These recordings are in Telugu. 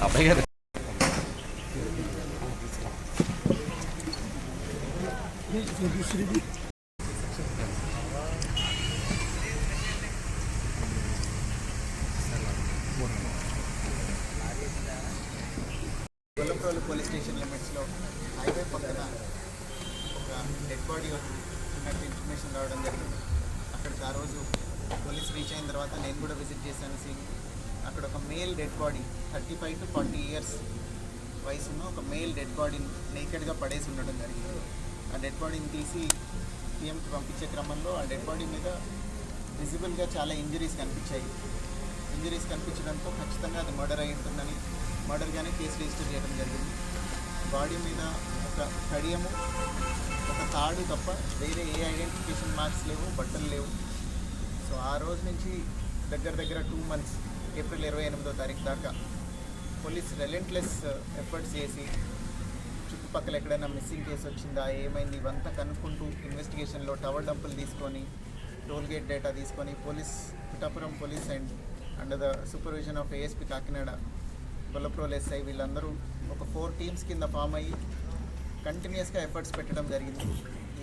అబ్బాయి గారు గొల్లప్రోలు పోలీస్ స్టేషన్ లిమిట్స్లో హైవే పక్కన ఒక డెడ్ బాడీ ఉన్నట్టు ఇన్ఫర్మేషన్ రావడం జరిగింది అక్కడికి ఆ రోజు పోలీస్ రీచ్ అయిన తర్వాత నేను కూడా విజిట్ చేశాను సీన్. అక్కడ ఒక male dead body thirty five to forty years వయసున్న ఒక మేల్ డెడ్ బాడీని నేకెడ్గా పడేసి ఉండడం జరిగింది. ఆ డెడ్ బాడీని తీసి పిఎంకి పంపించే క్రమంలో ఆ డెడ్ బాడీ మీద విజిబుల్గా చాలా ఇంజరీస్ కనిపించాయి. ఇంజరీస్ కనిపించడంతో ఖచ్చితంగా అది మర్డర్ అయి ఉంటుందని మర్డర్గానే కేసు రిజిస్టర్ చేయడం జరిగింది. బాడీ మీద ఒక కడియము ఒక తాడు తప్ప వేరే ఏ ఐడెంటిఫికేషన్ మార్క్స్ లేవు బట్టలు లేవు. సో ఆ రోజు నుంచి దగ్గర దగ్గర టూ మంత్స్ ఏప్రిల్ ఇరవై ఎనిమిదో తారీఖు దాకా పోలీస్ రెలెంట్లెస్ ఎఫర్ట్స్ uh, చేసి చుట్టుపక్కల ఎక్కడైనా మిస్సింగ్ కేసు వచ్చిందా ఏమైంది ఇవంతా కనుక్కుంటూ ఇన్వెస్టిగేషన్లో టవర్ డంపులు తీసుకొని టోల్గేట్ డేటా తీసుకొని police Pithapuram police and under the supervision of ASP Kakinada Gollaprolu SI వీళ్ళందరూ ఒక ఫోర్ టీమ్స్ కింద ఫామ్ అయ్యి కంటిన్యూస్గా ఎఫర్ట్స్ పెట్టడం జరిగింది.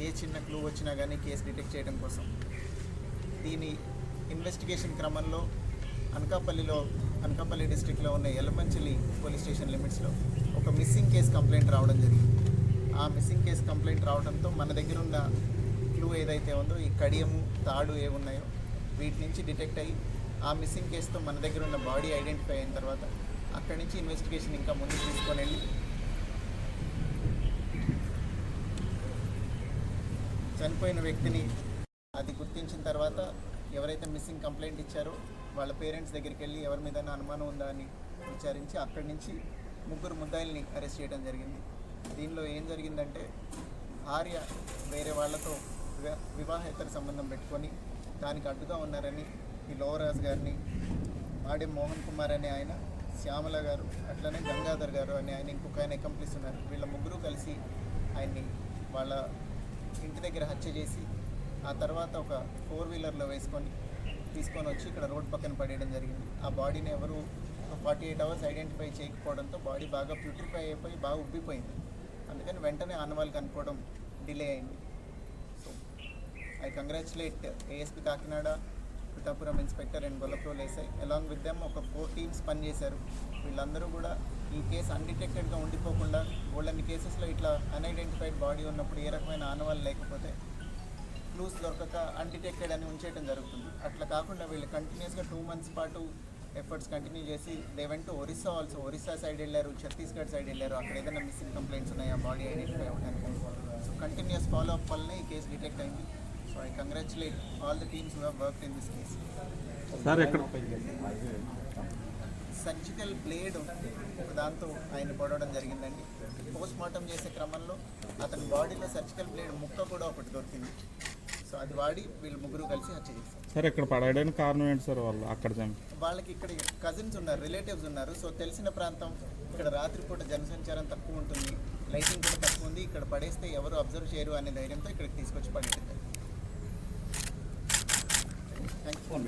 ఏ చిన్న క్లూ వచ్చినా కానీ కేసు డిటెక్ట్ చేయడం కోసం. దీని ఇన్వెస్టిగేషన్ క్రమంలో అనకాపల్లిలో అనకాపల్లి డిస్టిక్లో ఉన్న ఎలమంచిలి పోలీస్ స్టేషన్ లిమిట్స్లో ఒక మిస్సింగ్ కేసు కంప్లైంట్ రావడం జరిగింది. ఆ మిస్సింగ్ కేసు కంప్లైంట్ రావడంతో మన దగ్గర ఉన్న క్లూ ఏదైతే ఉందో ఈ కడియము తాడు ఏమున్నాయో వీటి నుంచి డిటెక్ట్ అయ్యి ఆ మిస్సింగ్ కేసుతో మన దగ్గర ఉన్న బాడీ ఐడెంటిఫై అయిన తర్వాత అక్కడి నుంచి ఇన్వెస్టిగేషన్ ఇంకా ముందుకు తీసుకొని వెళ్ళి చనిపోయిన వ్యక్తిని అది గుర్తించిన తర్వాత ఎవరైతే మిస్సింగ్ కంప్లైంట్ ఇచ్చారో వాళ్ళ పేరెంట్స్ దగ్గరికి వెళ్ళి ఎవరి మీద అనుమానం ఉందా అని విచారించి అక్కడి నుంచి ముగ్గురు ముద్దాయిల్ని అరెస్ట్ చేయడం జరిగింది. దీనిలో ఏం జరిగిందంటే భార్య వేరే వాళ్ళతో వివాహేతర సంబంధం పెట్టుకొని దానికి అడ్డుగా ఉన్నారని ఈ లోవరాజ్ గారిని ఆడే మోహన్ కుమార్ అనే ఆయన శ్యామల గారు అట్లనే గంగాధర్ గారు అని ఆయన ఇంకొక ఆయన అకంప్లిస్ ఉన్నారు. వీళ్ళ ముగ్గురు కలిసి ఆయన్ని వాళ్ళ ఇంటి దగ్గర హత్య చేసి ఆ తర్వాత ఒక ఫోర్ వీలర్లో వేసుకొని తీసుకొని వచ్చి ఇక్కడ రోడ్ పక్కన పడేయడం జరిగింది. ఆ బాడీని ఎవరు ఫార్టీ ఎయిట్ అవర్స్ ఐడెంటిఫై చేయకపోవడంతో బాడీ బాగా ప్యూరిఫై అయిపోయి బాగా ఉబ్బిపోయింది. అందుకని వెంటనే ఆనవాళ్ళు కనుక్కోవడం డిలే అయింది. So I congratulate ASP Kakinada Pithapuram inspector and Gollaprolu SI along with them ఒక ఫోర్ టీమ్స్ పనిచేశారు. వీళ్ళందరూ కూడా ఈ కేసు అన్డిటెక్టెడ్గా ఉండిపోకుండా వాళ్ళని కేసెస్లో ఇట్లా అన్ఐడెంటిఫైడ్ బాడీ ఉన్నప్పుడు ఏ రకమైన ఆనవాళ్ళు లేకపోతే క్లూస్ దొరకక అన్డిటెక్టెడ్ అని ఉంచేయడం జరుగుతుంది. అట్లా కాకుండా వీళ్ళు కంటిన్యూస్గా టూ మంత్స్ పాటు ఎఫర్ట్స్ కంటిన్యూ చేసి దే వెంట ఒరిస్సా ఆల్సో ఒరిస్సా సైడ్ వెళ్ళారు ఛత్తీస్గఢ్ సైడ్ వెళ్ళారు. అక్కడ ఏదైనా మిస్సింగ్ కంప్లైంట్స్ ఉన్నాయా? బాడీ ఐడెంటిఫై అవ్వడానికి సో కంటిన్యూస్ ఫాలో అప్ వల్లనే ఈ కేసు డిటెక్ట్ అయింది. So I congratulate all the teams who work in this case sir ఎక్కడ? సర్జికల్ బ్లేడ్ ఒక దాంతో ఆయన పొడవడం జరిగిందండి. పోస్ట్ మార్టం చేసే క్రమంలో అతని బాడీలో సర్జికల్ బ్లేడ్ ముక్క కూడా ఒకటి దొరికింది. సో అది వాడి వీళ్ళు ముగ్గురు కలిసి హత్య చేశారు. సార్ ఇక్కడ పడేయడానికి కారణం ఏంటి సార్ వాళ్ళు అక్కడ చంపి వాళ్ళకి ఇక్కడ కజిన్స్ ఉన్నారు రిలేటివ్స్ ఉన్నారు. సో తెలిసిన ప్రాంతం ఇక్కడ రాత్రిపూట జనసంచారం తక్కువ ఉంటుంది లైటింగ్ కూడా తక్కువ ఉంది. ఇక్కడ పడేస్తే ఎవరు అబ్జర్వ్ చేయరు అనే ధైర్యంతో ఇక్కడికి తీసుకొచ్చి పడేయడం థ్యాంక్ యూ